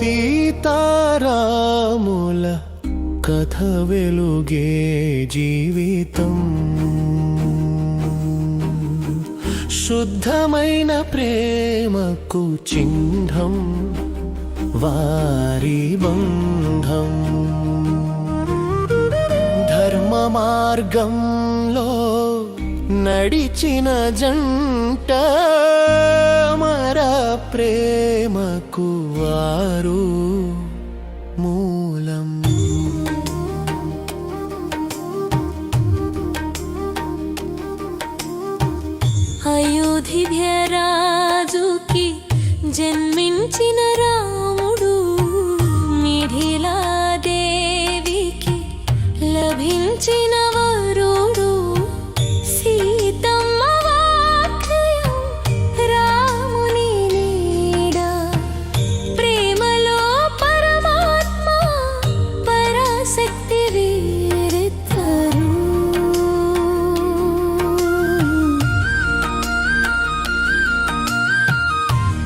సీతారాముల కథ వెలుగే జీవితం. శుద్ధమైన ప్రేమకు చిహ్నం వారి బంధం. ధర్మ మార్గంలో నడిచిన జంట ప్రేమకు వారు మూలం. అయోధ్య రాజుకి జన్మించిన రామ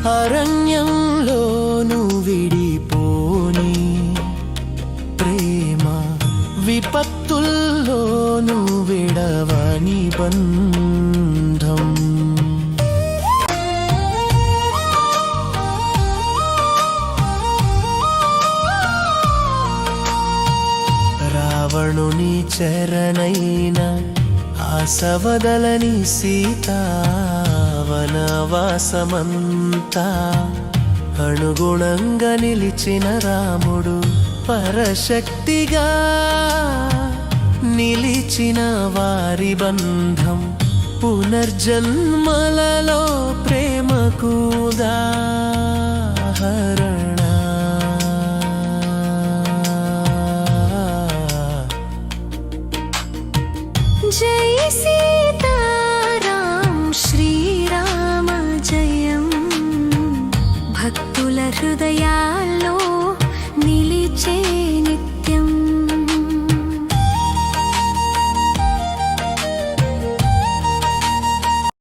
అరణ్యంలోను విడిపోని ప్రేమ విపత్తుల్లోను విడవని బంధం. రావణుని చరణైన ఆసవదలని సీతా వనవాసమంతా అనుగుణంగా నిలిచిన రాముడు పరశక్తిగా నిలిచిన వారి బంధం పునర్జన్మలలో ప్రేమకు ఉదాహరణ. జై